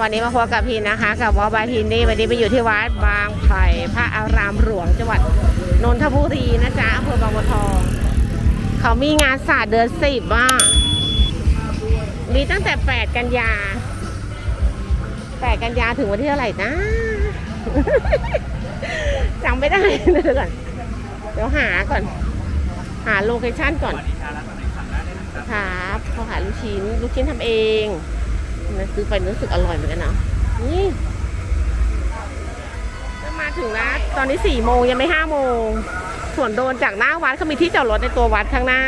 วันนี้มาพบกับพินนะคะ กับวอบายพินนี่วันนี้ไปอยู่ที่วัดบางไผ่พระอารามหลวงจังหวัดนนทบุรีนะจ๊ะอำเภอบางบัวทอง เขามีงานศาสตร์เดือนสิบอะมีตั้งแต่ 8 กันยา 8 กันยาถึงวันที่เท่าไหร่นะจำไม่ได้เดี๋ยวก่อนเดี๋ยวหาก่อน หาโลเคชั่นก่อนครับเขาขายลูกชิ้น ลูกชิ้นทำเอง นะซื้อไปรู้สึกอร่อยเหมือนกันนะนี่มาถึงแล้วตอนนี้สี่โมงยังไม่ห้าโมงส่วนโดนจากหน้าวัดเขามีที่จอดรถในตัววัดข้างหน้า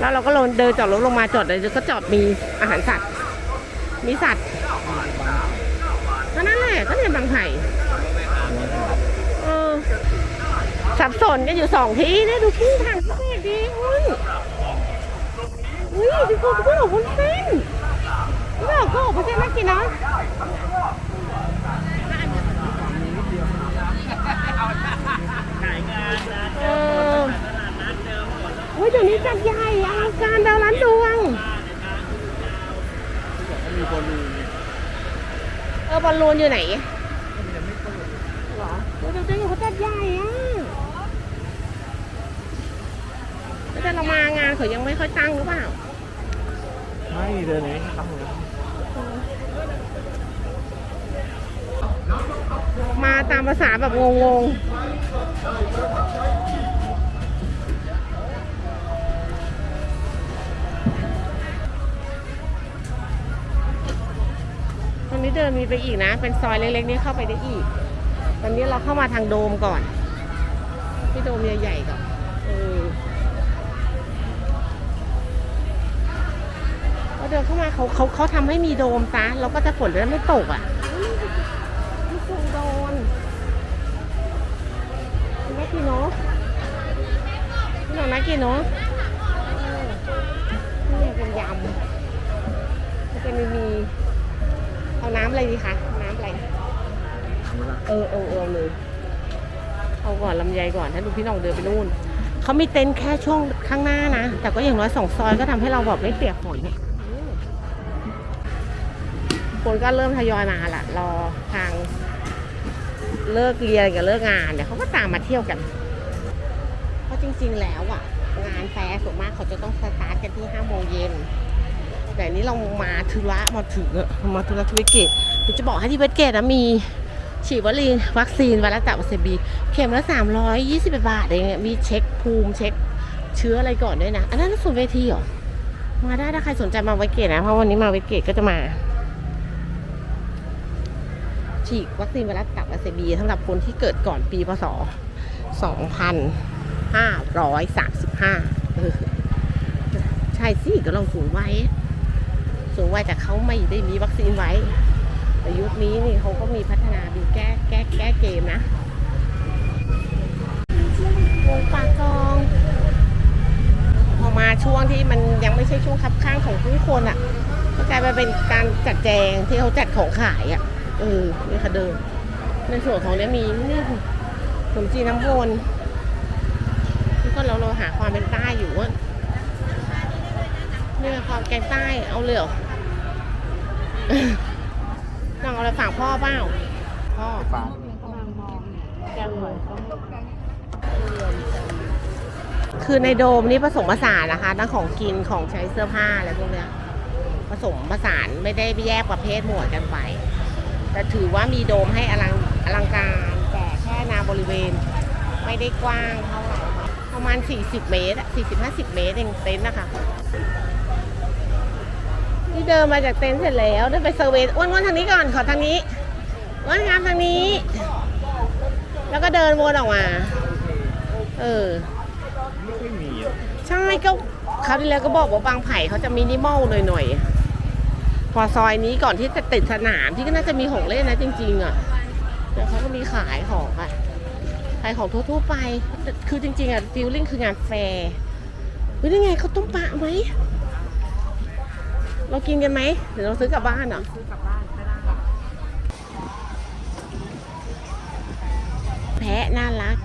แล้วเราก็ลงเดินจอดรถลงมาจอดเลยก็จอดมีอาหารสัตว์ มีสัตว์ก็นั่นแหละก็เนี่ยบางไผ่สับสนกันอยู่สองที่เนี่ยดูที่ทางพิเศษดีอุ้ยอุ้ยทุกคนทุกคนออกบนเส้น นี่แบบก็ออนเส้นน่ากินนะเอออุ้ยเดี๋ยวนี้จัดใหญ่อลังการดาวล้านดวง มีบอลลูนเออบอลลูนอยู่ไหนเหรอเดี๋ยวเดี๋ยวเขาจัดใหญ่อะแต่เรามางานเขายังไม่ค่อยตั้งหรือเปล่า ไม่เดือนนี้ตั้งเลย มา ตามภาษาแบบงงๆตรงนี้เดินมีไปอีกนะ เป็นซอยเล็กๆนี้เข้าไปได้อีก ตอนนี้เราเข้ามาทางโดมก่อน ที่โดมใหญ่ๆก่อนเออเดินเข้ามาเขาเขาเขาทำให้มีโดมซะเราก็จะฝนจะไม่ตกอะ พี่คงโดนน่ากินเนาะพี่หน่อยน่ากินเนาะเออนี่เป็นยำจะเป็นมี เอาน้ำอะไรดีคะ น้ำอะไร เออเออเออเอาเลย เอาก่อนลำไยก่อนถ้าดูพี่น้องเดินไปนู่น เขามีเต็นท์แค่ช่วงข้างหน้านะ แต่ก็อย่างน้อยสองซอยก็ทำให้เราแบบไม่เปียกฝนเนี่ยอืมคนก็เริ่มทยอยมาละรอทาง เลิกเรียนกับเลิกงานเนี่ยเขาก็ตามมาเที่ยวกัน เพราะจริง ๆ แล้วอะ งานแฟร์ส่วนมากเขาจะต้องสตาร์ทกันที่ห้าโมงเย็นแต่นี่เรามาธุระมาถึงอะมาธุระที่เวสเกตเดี๋ยวจะบอกให้ที่เวสเกตนะมีฉีดวัคซีนวัคซีนไวรัสตับอักเสบบีเข็มละ 320บาทเองมีเช็คภูมิเช็คเชื้ออะไรก่อนด้วยนะ อันนั้นส่วนเวทีเหรอ มาได้ถ้าใครสนใจมาเวสเกตนะ เพราะวันนี้มาเวสเกตก็จะมา ฉีดวัคซีนไวรัสตับอักเสบบีสำหรับคนที่เกิดก่อนปีพศ 2535เออใช่สิก็เราสูงวัยสูงวัยแต่เขาไม่ได้มีวัคซีนไว้แต่ยุคนี้นี่เขาก็มีพัฒนามีแก้แก้แก้เกมนะวงปากกอง พอมาช่วงที่มันยังไม่ใช่ช่วงคับข้างของผู้คนอะ่ะก็กลายมาเป็นการจัดแจงที่เขาจัดของขายอะ่ะ เออนี่ค่ะเดิน ในส่วนของเนี้ยมีนี่ขนมจีนน้ำวนที่ก็เราเราหาความเป็นใต้อยู่ว่าเนี่ยความแกงใต้เอาเลยเหรอน้องเอาอะไรฝากพ่อเปล่าพ่อฟ้าแกงหอยคือในโดมนี่ผสมผสานนะคะทั้งของกินของใช้เสื้อผ้าอะไรพวกเนี้ยผสมผสานไม่ได้แยกประเภทหมวดกันไป แต่ถือว่ามีโดมให้อลังอลังการแต่แค่นาบริเวณ ไม่ได้กว้างเท่าไหร่ประมาณ 40 เมตรอะ40-50 เมตรเองเต็นท์นะคะที่เดินมาจากเต็นท์เสร็จแล้วเดินไปเซอร์เวย์อ้วนๆทางนี้ก่อนขอทางนี้อ้วนงามทางนี้ แล้วก็เดินวนออกมา เออไม่ค่อยมีอะใช่ก็คราวที่แล้วก็บอกว่าบางไผ่เขาจะมินิมอลหน่อยๆ พอซอยนี้ก่อนที่จะติดสนามที่ก็น่าจะมีของเล่นนะจริง ๆ อะแต่เขาก็มีขายของอะขายของทั่วๆไป คือจริง ๆ อะฟิลลิ่งคืองานแฟร์เฮ้ยนี่ไงเขาต้มปลาไหมเรากินกันไหมหรือเราซื้อกลับบ้านเหรอซื้อกลับบ้านก็ได้แพะน่ารัก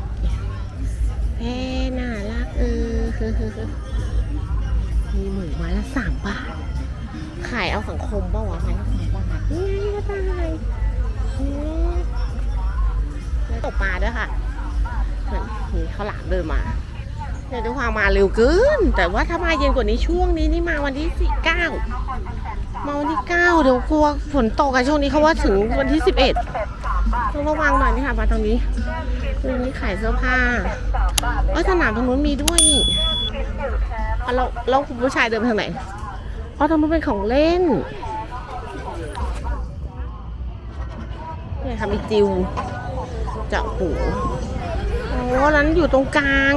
แพะน่ารักเออมีหมูไม้ละสามบาท ขายเอาสังคมเปล่าวะไม้ละสามบาทนี่ไงกระต่ายตกปลาด้วยค่ะเหมือนมีข้าวหลามเดินมาเนี่ยด้วยความมาเร็วเกิน แต่ว่าถ้ามาเย็นกว่านี้ช่วงนี้นี่มาวันที่สี่เก้ามาวันที่เก้าเดี๋ยวกลัวฝนตกอะช่วงนี้เขาว่าถึงวันที่สิบเอ็ดต้องระวังหน่อยนี่ค่ะมาตรงนี้ตรงนี้ขายเสื้อผ้าเออสนามตรงนู้นมีด้วยนี่เราเราคุณผู้ชายเดินไปทางไหน เพราะตรงนู้นเป็นของเล่นเนี่ยค่ะมีจิวจะหูโอ้นั้นอยู่ตรงกลาง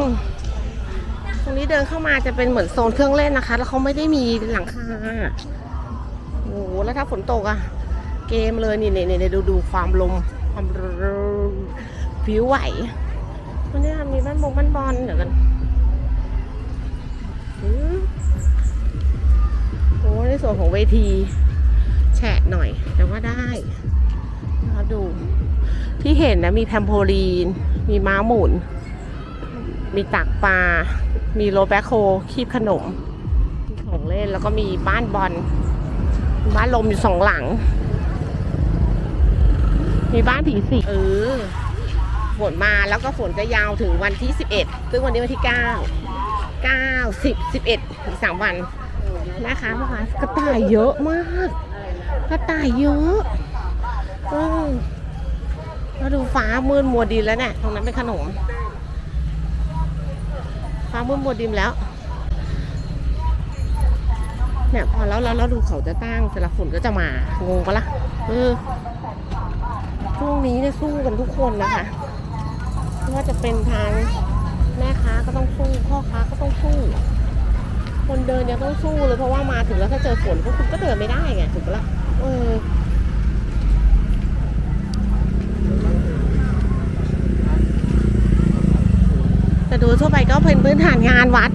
ตรงนี้เดินเข้ามาจะเป็นเหมือนโซนเครื่องเล่นนะคะ แล้วเขาไม่ได้มีหลังคาโอ้โหแล้วถ้าฝนตกอะเกมเลยนี่นี่นี่ดูดูความลมความผิวไหววันนี้มีบ้านบงบ้านบอลเดี๋ยวกันอืม โอ้ในส่วนของเวที แฉะหน่อย แต่ว่าได้มาดู ที่เห็นนะมีแพมโพลีน มีม้าหมุน มีตักปลา มีโรแบคโฮคีบขนมมีของเล่นแล้วก็มีบ้านบอลบ้านลมอยู่สองหลัง มีบ้านผีสิงเออฝนมาแล้วก็ฝนจะยาวถึงวันที่ 11 ซึ่งวันนี้วันที่ 9 9 10 11อีก3วัน นะคะพ่อค้ากระต่ายเยอะมาก กระต่ายเยอะอืมแล้วดูฟ้ามืดมัวดินแล้วเนี่ยตรงนั้นเป็นขนม ฟ้ามืดมัวดินแล้ว เนี่ยพอแล้วแล้วเราดูเขาจะตั้งเสร็จแล้วฝนก็จะมางงปะล่ะเออช่วงนี้เนี่ยสู้กันทุกคนนะคะไม่ว่าจะเป็นทางแม่ค้าก็ต้องสู้พ่อค้าก็ต้องสู้ คนเดินยังต้องสู้เลยเพราะว่ามาถึงแล้วถ้าเจอฝนพวกคุณก็เดินไม่ได้ไงถูกปะล่ะเออแต่ดูทั่วไปก็เป็นพื้นฐานงานวัด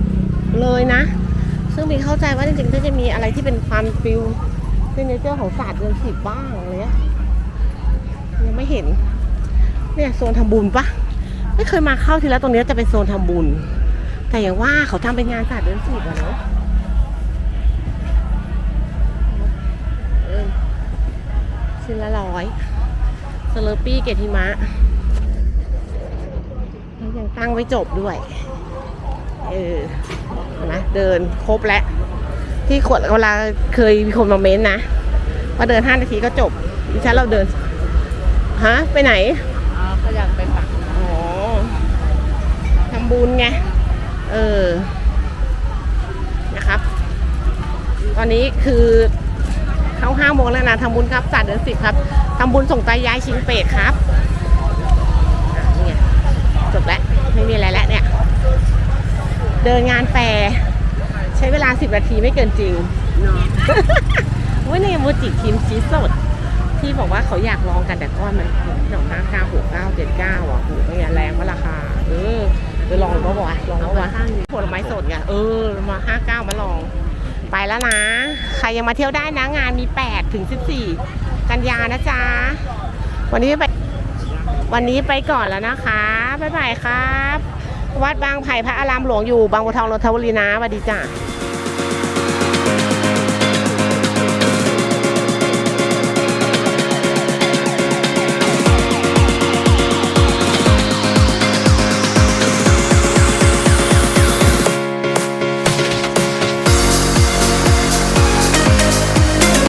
เลยนะ ซึ่งมีเข้าใจว่าจริงๆก็จะมีอะไรที่เป็นความฟิลซิเนเจอร์ของศาสตร์เดือนสิบบ้างอะไรเงี้ยยังไม่เห็น เนี่ยโซนทำบุญปะไม่เคยมาเข้าทีแล้วตรงนี้จะเป็นโซนทำบุญ แต่อย่างว่าเขาทำเป็นงานศาสตร์เดือนสิบอะเนาะ ชิ้นละร้อยสเลอร์ปี้เกตหิมะแล้วยังตั้งไว้จบด้วย เออเห็นะเดินครบแล้ว ที่ขวดเวลาเคยมีคนมาเม้นต์นะว่าเดินห้านาทีก็จบดิฉันเราเดิน ฮะ ไปไหนอ๋อเขาอยากไปปักอ๋อทำบุญไง เออ นะครับ ตอนนี้คือ เข้าห้าโมงแล้วนะทำบุญครับจัดเดือนสิบครับทำบุญส่งตายายชิงเป็ดครับอะนี่ไงจบแล้วไม่มีอะไรแล้วเนี่ย เดินงานแฟร์ใช้เวลาสิบนาทีไม่เกินจริงเนาะเว้ยนี่โมจิครีมชีสสด ที่บอกว่าเขาอยากลองกันแต่ก้อนมันหนองห้าเก้าหกเก้าเจ็ดเก้าอะโหเนี่ยแรงว่าราคา เออไปลองก็บอกว่าลองก็ว่าผลไม้สดไงเออมาห้าเก้ามาลอง ไปแล้วนะ ใครยังมาเที่ยวได้นะงานมีแปดถึงสิบสี่กันยานะจ๊ะ วันนี้ไป วันนี้ไปก่อนแล้วนะคะ บ๊ายบายครับ วัดบางไผ่พระอารามหลวงอยู่บางบัวทองนนทบุรีนะสวัสดีจ้ะ